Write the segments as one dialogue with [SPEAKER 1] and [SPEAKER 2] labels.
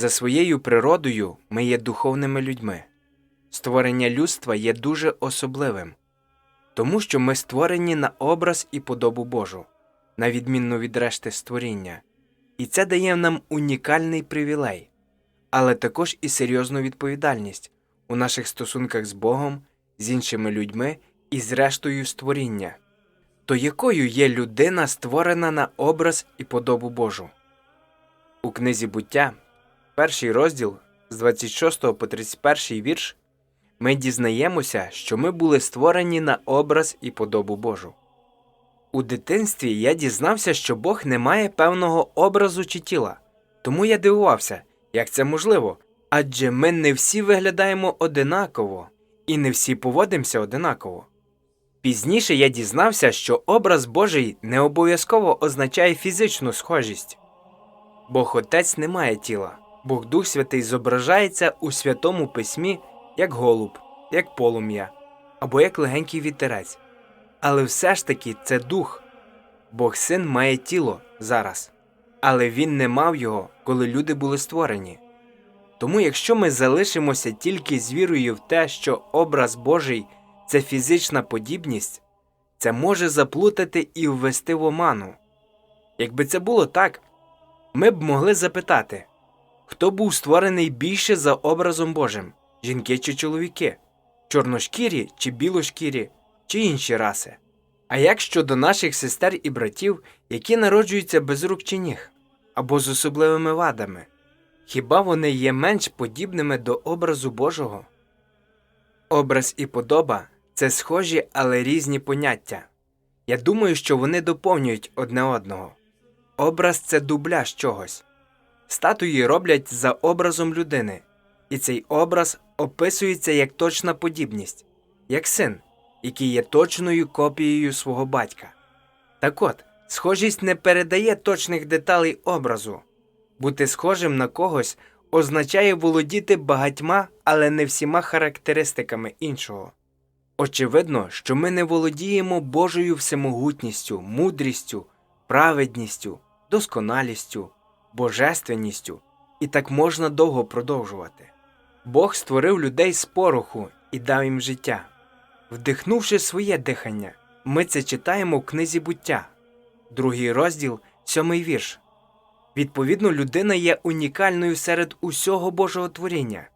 [SPEAKER 1] За своєю природою ми є духовними людьми. Створення людства є дуже особливим, тому що ми створені на образ і подобу Божу, на відмінно від решти створіння, і це дає нам унікальний привілей, але також і серйозну відповідальність у наших стосунках з Богом, з іншими людьми і з рештою створіння. То якою є людина, створена на образ і подобу Божу? У книзі буття, перший розділ з 26 по 31 вірш, ми дізнаємося, що ми були створені на образ і подобу Божу. У дитинстві я дізнався, що Бог не має певного образу чи тіла, тому я дивувався, як це можливо, адже ми не всі виглядаємо одинаково і не всі поводимося одинаково. Пізніше я дізнався, що образ Божий не обов'язково означає фізичну схожість. Бог Отець не має тіла, Бог Дух Святий зображається у Святому Письмі як голуб, як полум'я або як легенький вітерець. Але все ж таки це дух. Бог син має тіло зараз, але він не мав його, коли люди були створені. Тому, якщо ми залишимося тільки з вірою в те, що образ Божий це фізична подібність, це може заплутати і ввести в оману. Якби це було так, ми б могли запитати, хто був створений більше за образом Божим жінки чи чоловіки, чорношкірі чи білошкірі, чи інші раси. А як щодо наших сестер і братів, які народжуються без рук чи ніг, або з особливими вадами, хіба вони є менш подібними до образу Божого? Образ і подоба це схожі, але різні поняття. Я думаю, що вони доповнюють одне одного. Образ це дубляж чогось. Статуї роблять за образом людини, і цей образ описується як точна подібність, як син, який є точною копією свого батька. Так от, схожість не передає точних деталей образу. Бути схожим на когось означає володіти багатьма, але не всіма характеристиками іншого. Очевидно, що ми не володіємо Божою всемогутністю, мудрістю, праведністю, досконалістю, божественністю, і так можна довго продовжувати. Бог створив людей з пороху і дав їм життя. Вдихнувши своє дихання, ми це читаємо в книзі буття, другий розділ, сьомий вірш. Відповідно, людина є унікальною серед усього Божого творіння,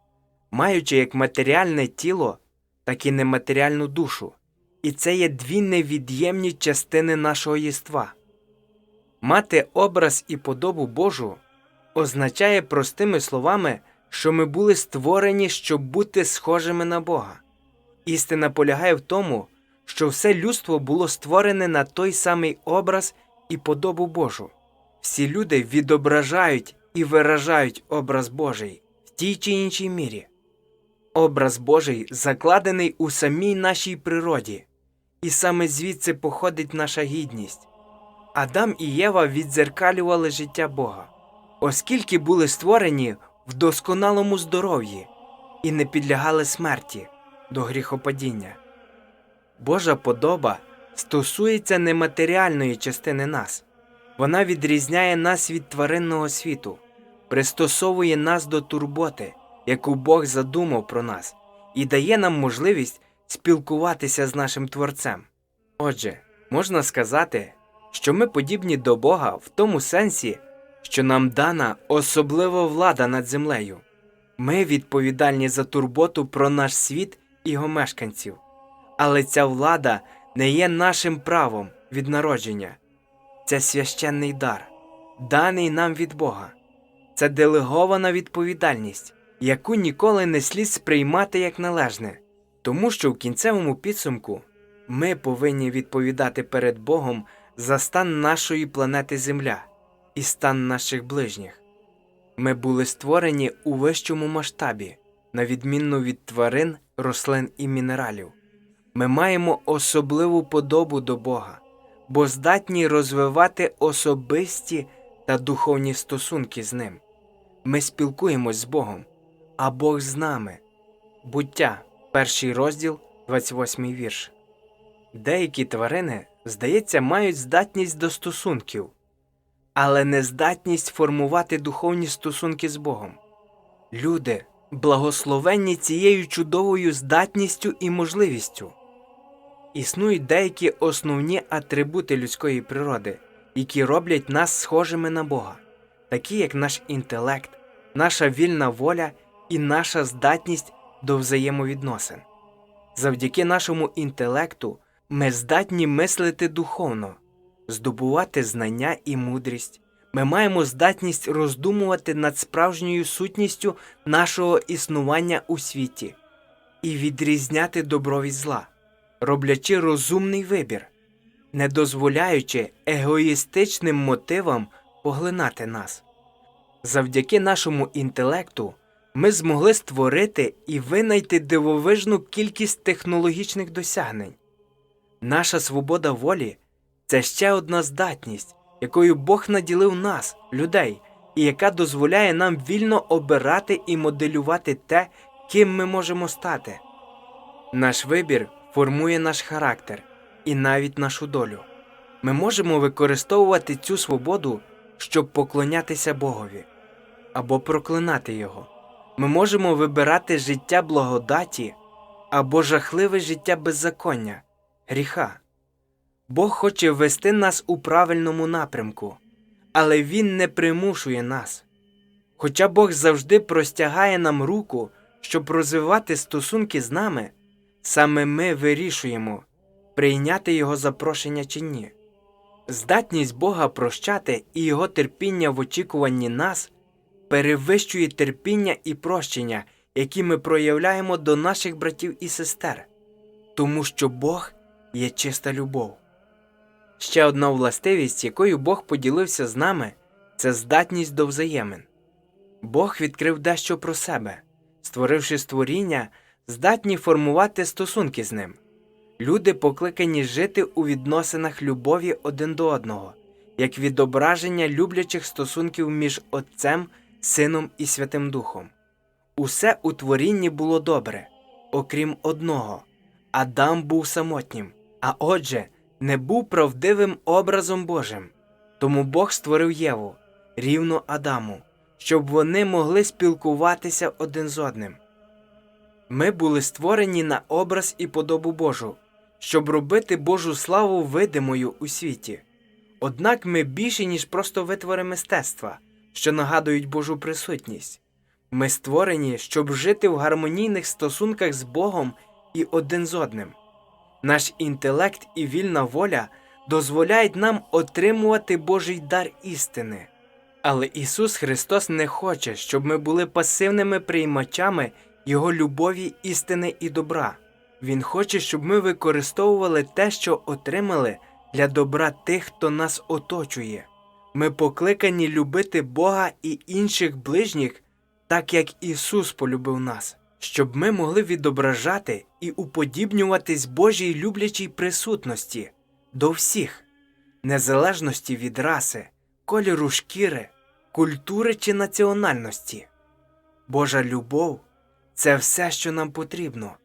[SPEAKER 1] маючи як матеріальне тіло, так і нематеріальну душу, і це є дві невід'ємні частини нашого єства. Мати образ і подобу Божу означає простими словами, що ми були створені, щоб бути схожими на Бога. Істина полягає в тому, що все людство було створене на той самий образ і подобу Божу. Всі люди відображають і виражають образ Божий в тій чи іншій мірі. Образ Божий закладений у самій нашій природі, і саме звідси походить наша гідність. Адам і Єва віддзеркалювали життя Бога, оскільки були створені в досконалому здоров'ї і не підлягали смерті до гріхопадіння. Божа подоба стосується нематеріальної частини нас, вона відрізняє нас від тваринного світу, пристосовує нас до турботи, яку Бог задумав про нас, і дає нам можливість спілкуватися з нашим Творцем. Отже, можна сказати, що ми подібні до Бога в тому сенсі, що нам дана особлива влада над землею. Ми відповідальні за турботу про наш світ і його мешканців, але ця влада не є нашим правом від народження, це священний дар, даний нам від Бога. Це делегована відповідальність, яку ніколи не слід сприймати як належне, тому що в кінцевому підсумку ми повинні відповідати перед Богом за стан нашої планети Земля і стан наших ближніх. Ми були створені у вищому масштабі, на відмінну від тварин, рослин і мінералів. Ми маємо особливу подобу до Бога, бо здатні розвивати особисті та духовні стосунки з Ним. Ми спілкуємось з Богом, а Бог з нами. Буття, перший розділ, 28 вірш. Деякі тварини, здається, мають здатність до стосунків, але не здатність формувати духовні стосунки з Богом. Люди, благословенні цією чудовою здатністю і можливістю. Існують деякі основні атрибути людської природи, які роблять нас схожими на Бога, такі як наш інтелект, наша вільна воля і наша здатність до взаємовідносин. Завдяки нашому інтелекту ми здатні мислити духовно, здобувати знання і мудрість. Ми маємо здатність роздумувати над справжньою сутністю нашого існування у світі і відрізняти добро від зла, роблячи розумний вибір, не дозволяючи егоїстичним мотивам поглинати нас. Завдяки нашому інтелекту ми змогли створити і винайти дивовижну кількість технологічних досягнень. Наша свобода волі це ще одна здатність, якою Бог наділив нас, людей, і яка дозволяє нам вільно обирати і моделювати те, ким ми можемо стати. Наш вибір формує наш характер і навіть нашу долю. Ми можемо використовувати цю свободу, щоб поклонятися Богові або проклинати Його. Ми можемо вибирати життя благодаті або жахливе життя беззаконня, гріха. Бог хоче вести нас у правильному напрямку, але Він не примушує нас. Хоча Бог завжди простягає нам руку, щоб розвивати стосунки з нами, саме ми вирішуємо, прийняти Його запрошення чи ні. Здатність Бога прощати і Його терпіння в очікуванні нас перевищує терпіння і прощення, які ми проявляємо до наших братів і сестер, тому що Бог є чиста любов. Ще одна властивість, якою Бог поділився з нами, це здатність до взаємин. Бог відкрив дещо про себе, створивши створіння, здатні формувати стосунки з ним. Люди покликані жити у відносинах любові один до одного, як відображення люблячих стосунків між Отцем, Сином і Святим Духом. Усе у творінні було добре, окрім одного Адам був самотнім, а отже, не був правдивим образом Божим. Тому Бог створив Єву, рівно Адаму, щоб вони могли спілкуватися один з одним. Ми були створені на образ і подобу Божу, щоб робити Божу славу видимою у світі. Однак ми більше, ніж просто витвори мистецтва, що нагадують Божу присутність. Ми створені, щоб жити в гармонійних стосунках з Богом і один з одним. Наш інтелект і вільна воля дозволяють нам отримувати Божий дар істини. Але Ісус Христос не хоче, щоб ми були пасивними приймачами Його любові, істини і добра. Він хоче, щоб ми використовували те, що отримали для добра тих, хто нас оточує. Ми покликані любити Бога і інших ближніх, так як Ісус полюбив нас, щоб ми могли відображати і уподібнюватись Божій люблячій присутності до всіх, незалежності від раси, кольору шкіри, культури чи національності. Божа любов це все, що нам потрібно,